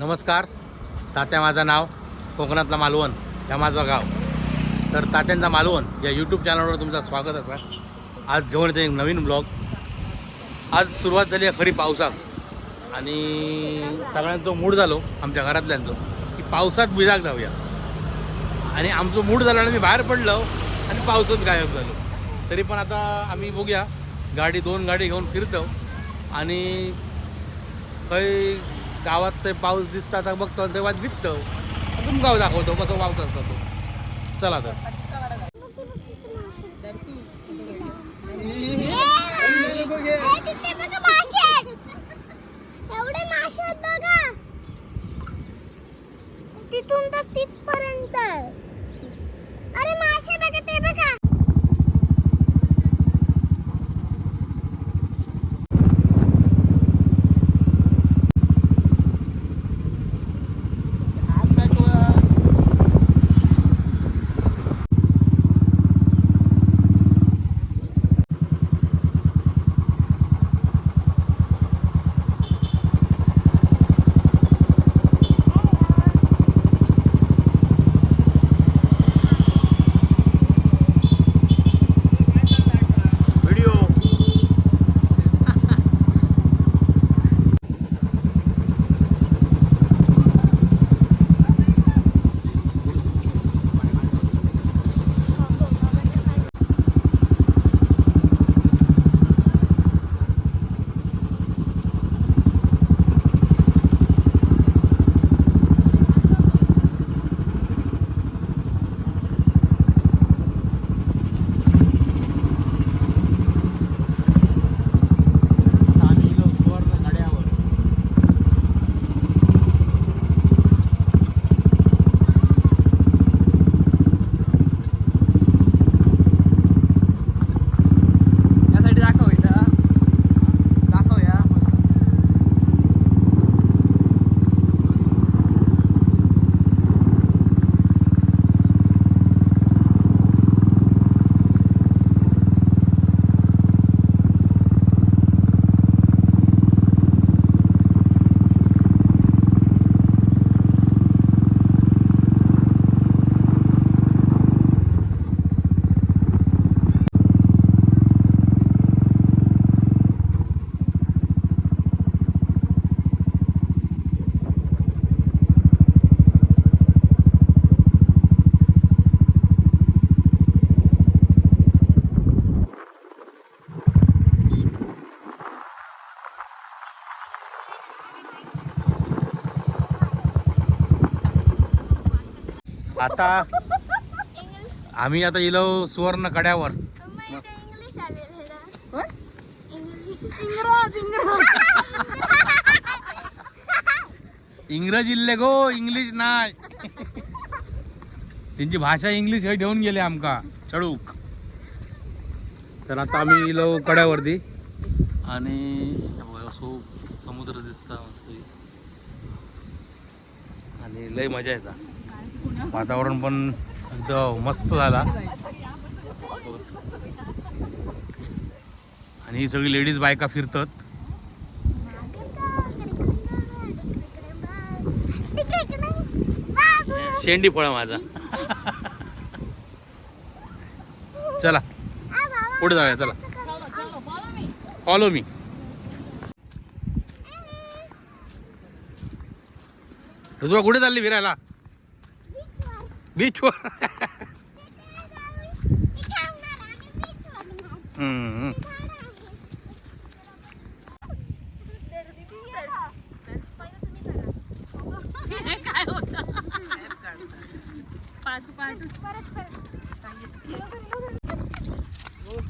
नमस्कार. तात्या माझं नाव कोकणातला मालवण या माझं गाव. तर तात्यांचा मालवण या यूट्यूब चॅनलवर तुमचं स्वागत असा आज घेऊन येते एक नवीन ब्लॉग आज सुरुवात झाली आहे खरी पावसात. आणि सगळ्यांचं मूड झालो आमच्या घरातल्यांचं की पावसात बिजाग जाऊया. आणि आमचं मूड झालं आणि मी बाहेर पडलो आणि पावसात गायब झालो. तरी पण आता आम्ही बघूया. गाडी दोन गाडी घेऊन फिरतो. आणि काही गावात ते पाऊस दिसता तर बघतो आणि तेव्हा भिजतो तुमकाव दाखवतो कसं पाऊस असतो तो. चला तर. तिथून तर तिथपर्यंत आता आम्ही आता इलो सुवर्ण कड्यावर इंग्लिश आलेलं इंग्रज इल्ले गो इंग्लिश नाही. त्यांची भाषा इंग्लिश हे ठेवून गेले आमका. चढूक तर आता आम्ही इलो कड्यावरती आणि समुद्र दिसता मस्त. आणि लय मजा येता. वातावरण पण एकदम मस्त झाला. आणि ही सगळी लेडीज बायका फिरतात. शेंडी फळ माझा. चला. पुढे जाऊया चला. फॉलो मी तुला कुठे चालली फिरायला? बीचवर.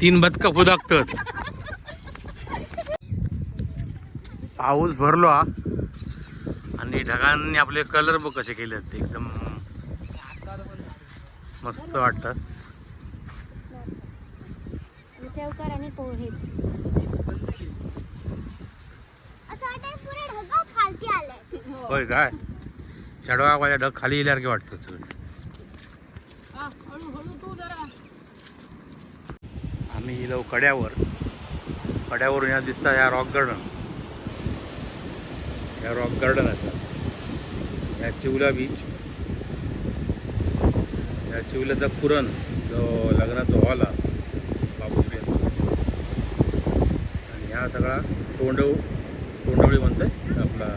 तीन बदक फुदाकतात. पाऊस भरलो हा. आणि ढगांनी आपले कलर बघ कसे केले एकदम मस्त वाटतात सेवकर आणि पोहे. असं वाटतं होय काय? चढवा माझ्या ढग खाली येल्यासारखे वाटतं सगळे. हळूहळू तू जरा. आम्ही गेलो कड्यावर. कड्यावरून या दिसता या रॉक गार्डन या रॉक गार्डन आहे ह्या चिवला बीच चिवल्याचा पुरण जो लग्नाचा हॉल आहे बाबूश्री आणि ह्या सगळा तोंडव तोंडवळी म्हणतोय आपला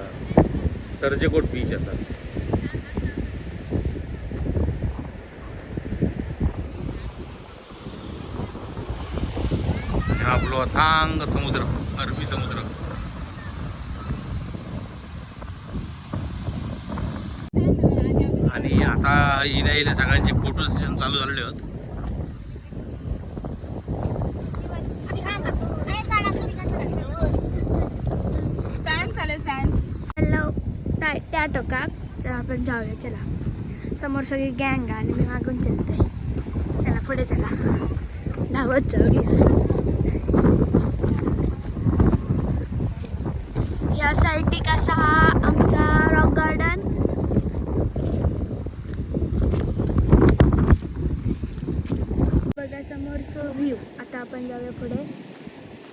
सर्जेकोट बीच असा. हा आपलो अथांग समुद्र अरबी समुद्र आणि आता इल्या इल्या सगळ्यांचे फोटो सेशन चालू झालेले आहेत त्या टोकात तर आपण जाऊया चला. समोर सगळी गँग आणि मी मागून चलते. चला पुढे चला. धावत जाऊया या साईडनी कसा हा आमचा रॉक गार्डन बघा समोरचं व्ह्यू आता आपण जाऊया पुढे.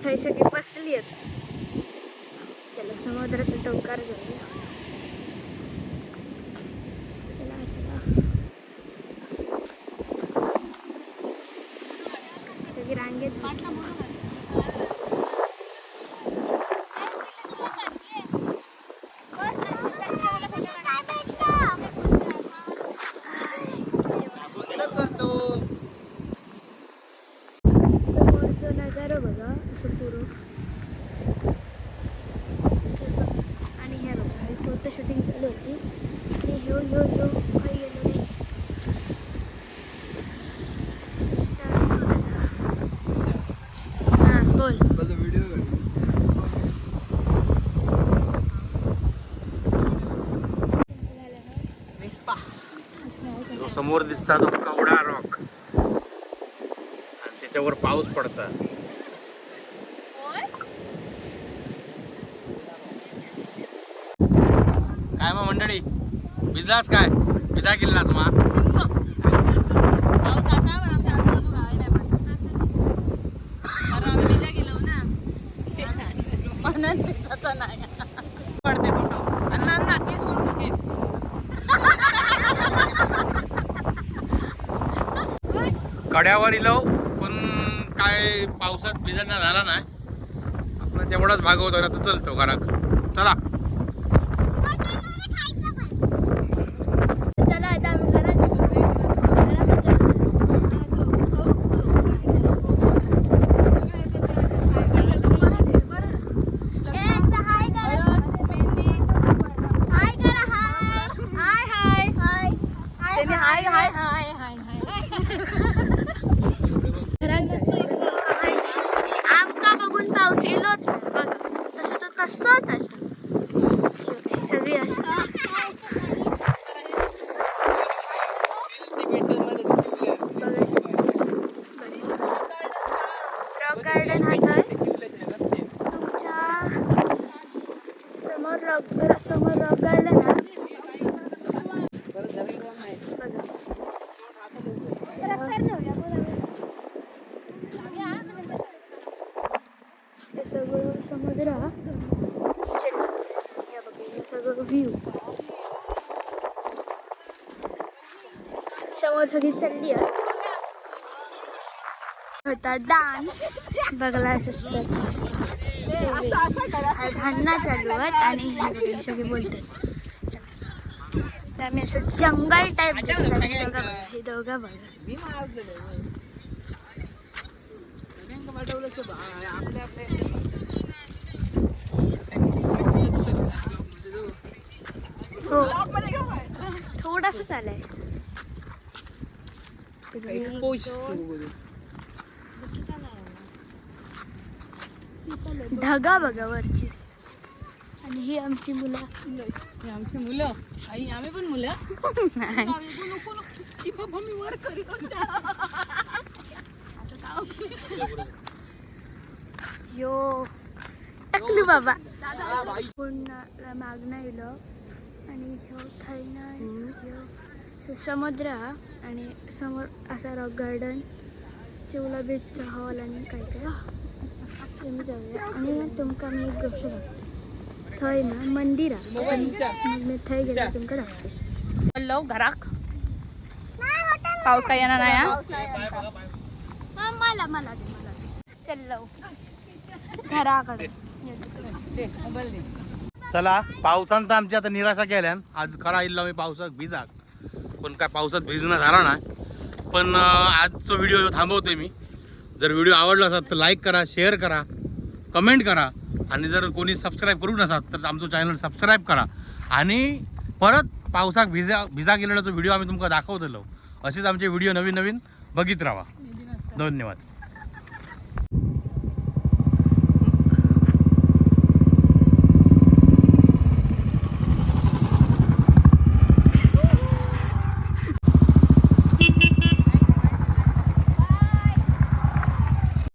थंय सगळी बसली आहेत त्याला समुद्राचा टोकार जाऊया चला, चला. सगळी रांगेत करतो समोरचं नजारा बघा असं पुरं तसं. आणि हे बघा हे फोटो शूटिंग चालू होती आणि ह्यो ह्यो ह्यो काही गेलो नाही तर असू दे ना. हां बोल व्हिडिओ जो समोर दिसता तो कवडा रॉक आणि त्याच्यावर पाऊस पडता. काय मग मंडळी? भिजलास काय? भिजा गेला तुम्हा पाऊस असा पण आमच्या आजूबाजू गावी नाही पडत कारण आम्ही भिजा गेलो ना म्हणून भिजाचा नाही पडते फोटो अण्णा अण्णा केस बोलतो केस कड्यावर इलो पण काय पावसात भिजणं झाला नाही. आपला तेवढाच भागवतो ना तर चलतो घरात चला चला आता आम्ही घरात त्यांनी हाय हाय हाय हाय आमका बघून पाऊस येलोच बघा तसं तो तसंच असं ही सगळी अशी रॉक गार्डन हा तर तुमच्यासमोर रॉक समोर रॉक गार्डन हा बघा हे सगळं समुद्र हा चला, या बघा हे सगळं व्ह्यू समोर सगळी चालली आहे. होता डान्स बघला असतं भांडणं चालू आहेत आणि हे सगळे बोलतात आम्ही असं जंगल टाईप दिसतात हे दोघं बघा हे दोघं बघा मी मारलेलं पाठवलं तर बा- आपल्या आपल्या हो थोडस चालय पोच ढगा बघा वरची आणि ही आमची मुलं. आमची मुलं. आई आम्ही पण मुलं. यो. टाकली बाबा. पुन्हा मागणं येलो आणि ह्यो थैना ह्यो समुद्र हा आणि समोर असा रॉक गार्डन चिवला बीचचा हॉल आणि काय काय. तुम्ही जाऊया. आणि तुमका मी एक गोष्ट सांगते. थंय ना मंदिर मी थंय गेला तुमका दाखवते. हॅलो घराक. पाऊस काय येणार नाही मला मला. चल्लो घराकडे. चला पावसान तर आमची आता निराशा केल्यान. आज खरा इल्ला मी पावसात भिजाक. पण काय पावसात भिजणं झाला नाही. पण आजचा व्हिडिओ थांबवतोय मी जर व्हिडिओ आवडला असाल तर लाईक करा शेअर करा कमेंट करा. आणि जर कोणी सबस्क्राईब करू नसाल तर आमचं चॅनल सबस्क्राईब करा. आणि परत पावसाक भिजा भिजा गेलेला जो व्हिडिओ आम्ही तुमका दाखवतलो असेच आमचे व्हिडिओ नवीन नवीन बघित राहा. धन्यवाद.